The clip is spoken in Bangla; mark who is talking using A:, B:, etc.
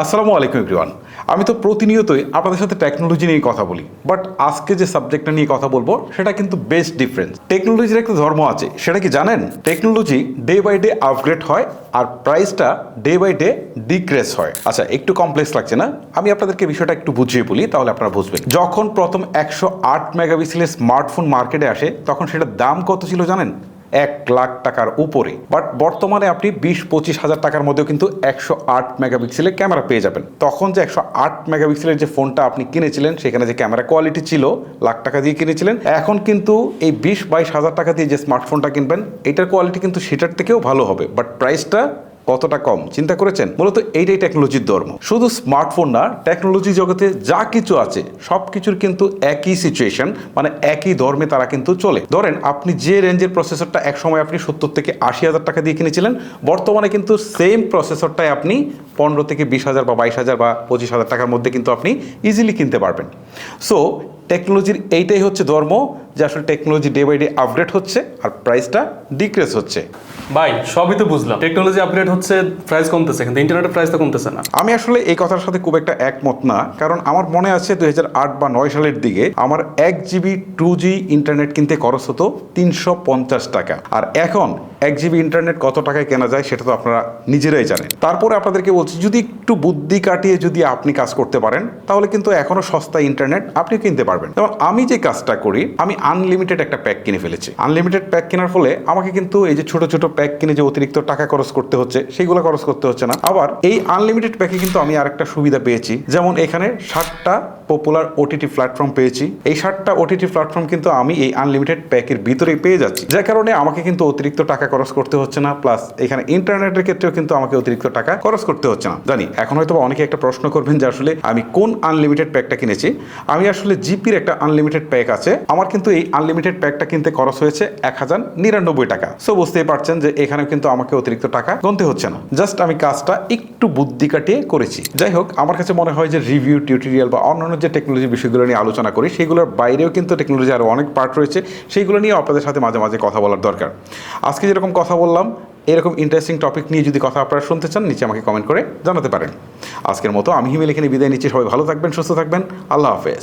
A: আসসালামু আলাইকুম এভরিওয়ান। আমি তো প্রতিনিয়তই আপনাদের সাথে টেকনোলজি নিয়ে কথা বলি বাট আজকে যে সাবজেক্টটা নিয়ে কথা বলব, সেটা কিন্তু বেশ ডিফারেন্স টেকনোলজির একটা ধর্ম আছে, সেটা কি জানেন? Technology day by day upgrade হয় আর প্রাইসটা ডে বাই ডে ডিক্রেস হয়। আচ্ছা একটু কমপ্লেক্স লাগছে না? আমি আপনাদেরকে বিষয়টা একটু বুঝিয়ে বলি, তাহলে আপনারা বুঝবেন। যখন প্রথম একশো আট মেগাপিক্সেলের স্মার্টফোন মার্কেটে আসে, তখন সেটার দাম কত ছিল জানেন? এক লাখ টাকার উপরে। বাট বর্তমানে আপনি বিশ, পঁচিশ হাজার টাকার মধ্যেও কিন্তু একশো আট মেগাপিক্সেলের ক্যামেরা পেয়ে যাবেন। তখন যে একশো আট মেগাপিক্সেলের যে ফোনটা আপনি কিনেছিলেন, সেখানে যে ক্যামেরা কোয়ালিটি ছিল, লাখ টাকা দিয়ে কিনেছিলেন, এখন কিন্তু এই বিশ, বাইশ হাজার টাকা দিয়ে যে স্মার্টফোনটা কিনবেন, এটার কোয়ালিটি কিন্তু সেটার থেকেও ভালো হবে। বাট প্রাইসটা কতটা কম? চিন্তা করেছেন? মূলত এইটাই টেকনোলজির ধর্ম। শুধু স্মার্টফোন না টেকনোলজি জগতে যা কিছু আছে সব কিছুর কিন্তু একই সিচুয়েশন মানে একই ধর্মে তারা কিন্তু চলে। ধরেন, আপনি যে রেঞ্জের প্রসেসরটা একসময় আপনি সত্তর থেকে আশি হাজার টাকা দিয়ে কিনেছিলেন, বর্তমানে কিন্তু সেম প্রসেসরটাই আপনি পনেরো থেকে বিশ হাজার বা বাইশ হাজার বা পঁচিশ হাজার টাকার মধ্যে কিন্তু আপনি ইজিলি কিনতে পারবেন। সো টেকনোলজির এইটাই হচ্ছে ধর্ম যে আসলে technology day by day upgrade হচ্ছে আর প্রাইসটা ডিক্রেস হচ্ছে।
B: ভাই সবই তো বুঝলাম। টেকনোলজি আপগ্রেড হচ্ছে প্রাইস কমতেছে কিন্তু ইন্টারনেটের প্রাইস তো কমতেছে না।
A: আমি আসলে এই কথার সাথে খুব একটা একমত না কারণ আমার মনে আছে দুই হাজার আট বা নয় সালের দিকে আমার এক জিবি টু জি ইন্টারনেট কিনতে খরচ হতো তিনশো পঞ্চাশ টাকা। আর এখন এক জিবি ইন্টারনেট কত টাকায় কেনা যায় সেটা তো আপনারা নিজেরাই জানেন। তারপরে আপনাদেরকে বলছি, যদি একটু বুদ্ধি কাটিয়ে যদি আপনি কাজ করতে পারেন, তাহলে কিন্তু এখনও সস্তা ইন্টারনেট আপনি কিনতে পারবেন। যেমন আমি যে কাজটা করি, আমি আনলিমিটেড একটা প্যাক কিনে ফেলেছি। আনলিমিটেড প্যাক কেনার ফলে আমাকে কিন্তু এই যে ছোট ছোট প্যাক কিনে যে অতিরিক্ত টাকা খরচ করতে হচ্ছে, সেগুলো খরচ করতে হচ্ছে না। আবার এই আনলিমিটেড প্যাকে কিন্তু আমি আরেকটা সুবিধা পেয়েছি, যেমন এখানে ষাটটা পপুলার ওটিটি প্ল্যাটফর্ম পেয়েছি। এই ষাটটা ওটিটি প্ল্যাটফর্ম কিন্তু আমি এই আনলিমিটেড প্যাকের ভিতরেই পেয়ে যাচ্ছি। যার কারণে আমাকে কিন্তু অতিরিক্ত টাকা খরচ করতে হচ্ছে না প্লাস এখানে ইন্টারনেটের ক্ষেত্রেও কিন্তু আমাকে অতিরিক্ত টাকা খরচ করতে হচ্ছে না। জানি, এখন হয়তো অনেকে একটা প্রশ্ন করবেন যে আসলে আমি কোন আনলিমিটেড প্যাকটা কিনেছি? আমি আসলে জিপির একটা আনলিমিটেড প্যাক আছে, আমার কিন্তু এই আনলিমিটেড প্যাকটা কিনতে খরচ হয়েছে এক হাজার নিরানব্বই টাকা। সো বুঝতেই পারছেন যে এখানে কিন্তু আমাকে অতিরিক্ত টাকা গুনতে হচ্ছে না। জাস্ট আমি কাজটা একটু বুদ্ধি কাটিয়ে করেছি। যাই হোক, আমার কাছে মনে হয় যে রিভিউ টিউটোরিয়াল বা অন্যান্য যে টেকনোলজি বিষয়গুলো নিয়ে আলোচনা করি, সেগুলোর বাইরেও কিন্তু টেকনোলজি আরও অনেক পার্ট রয়েছে, সেইগুলো নিয়ে আপনাদের সাথে মাঝে মাঝে কথা বলার দরকার। আজকে যেরকম কথা বললাম, এরকম ইন্টারেস্টিং টপিক নিয়ে যদি কথা আপনারা শুনতে চান, নিচে আমাকে কমেন্ট করে জানাতে পারেন। আজকের মতো আমি হিমেল এখানে বিদায় নিচ্ছি। সবাই ভালো থাকবেন, সুস্থ থাকবেন। আল্লাহ হাফেজ।